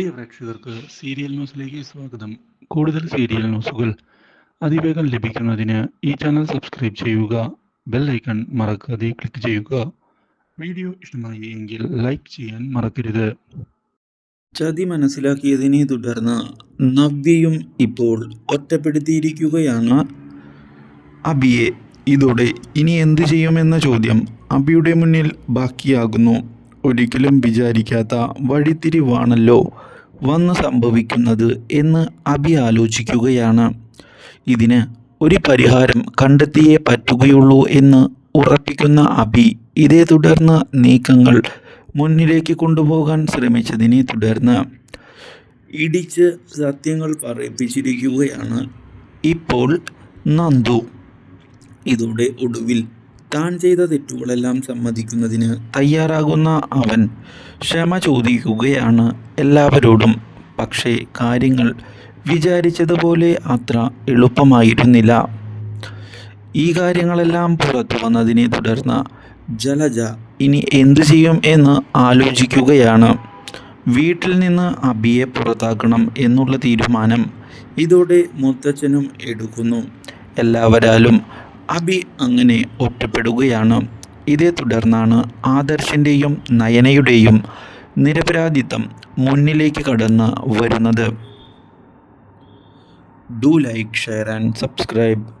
പ്രിയ പ്രേക്ഷകർക്ക് സീരിയൽ ന്യൂസിലേക്ക് സ്വാഗതം. കൂടുതൽ സീരിയൽ ന്യൂസുകൾ അതിവേഗം ലഭിക്കുന്നതിന് ഈ ചാനൽ സബ്സ്ക്രൈബ് ചെയ്യുക ബെൽ ഐക്കൺ മറക്കാതെ ക്ലിക്ക് ചെയ്യുക. വീഡിയോ ഇഷ്ടമായി എങ്കിൽ ലൈക്ക് ചെയ്യാൻ മറക്കരുത്. ചതി മനസ്സിലാക്കിയതിനെ തുടർന്ന് നവ്യയും ഇപ്പോൾ ഒറ്റപ്പെടുത്തിയിരിക്കുകയാണ്. അബിയെ ഇതോടെ ഇനി എന്ത് ചെയ്യുമെന്ന ചോദ്യം അബിയുടെ മുന്നിൽ ബാക്കിയാകുന്നു. ഒരിക്കലും വിചാരിക്കാത്ത വഴിത്തിരിവാണല്ലോ. വന്ന് സംഭവിക്കുന്നത് എന്ന് അഭി ആലോചിക്കുകയാണ്. ഇതിന് ഒരു പരിഹാരം കണ്ടെത്തിയേ പറ്റുകയുള്ളൂ എന്ന് ഉറപ്പിക്കുന്ന അഭി ഇതേ തുടർന്ന് നീക്കങ്ങൾ മുന്നിലേക്ക് കൊണ്ടുപോകാൻ ശ്രമിച്ചതിനെ തുടർന്ന് ഇടിച്ച് സത്യങ്ങൾ പറയിപ്പിച്ചിരിക്കുകയാണ് ഇപ്പോൾ നന്ദു. ഇതോടെ ഒടുവിൽ താൻ ചെയ്ത തെറ്റുകളെല്ലാം സമ്മതിക്കുന്നതിന് തയ്യാറാകുന്ന അവൻ ക്ഷമ ചോദിക്കുകയാണ് എല്ലാവരോടും. പക്ഷേ കാര്യങ്ങൾ വിചാരിച്ചതുപോലെ അത്ര എളുപ്പമായിരുന്നില്ല. ഈ കാര്യങ്ങളെല്ലാം പുറത്തു വന്നതിനെ തുടർന്ന് ജലജ ഇനി എന്തു ചെയ്യും എന്ന് ആലോചിക്കുകയാണ്. വീട്ടിൽ നിന്ന് അബിയെ പുറത്താക്കണം എന്നുള്ള തീരുമാനം ഇതോടെ മുത്തച്ഛനും എടുക്കുന്നു. എല്ലാവരാലും അബി അങ്ങനെ ഒറ്റപ്പെടുകയാണ്. ഇതേ തുടർന്നാണ് ആദർശിന്റെയും നയനയുടെയും നിരപരാധിത്വം മുന്നിലേക്ക് കടന്ന് വരുന്നത്. Do like share and subscribe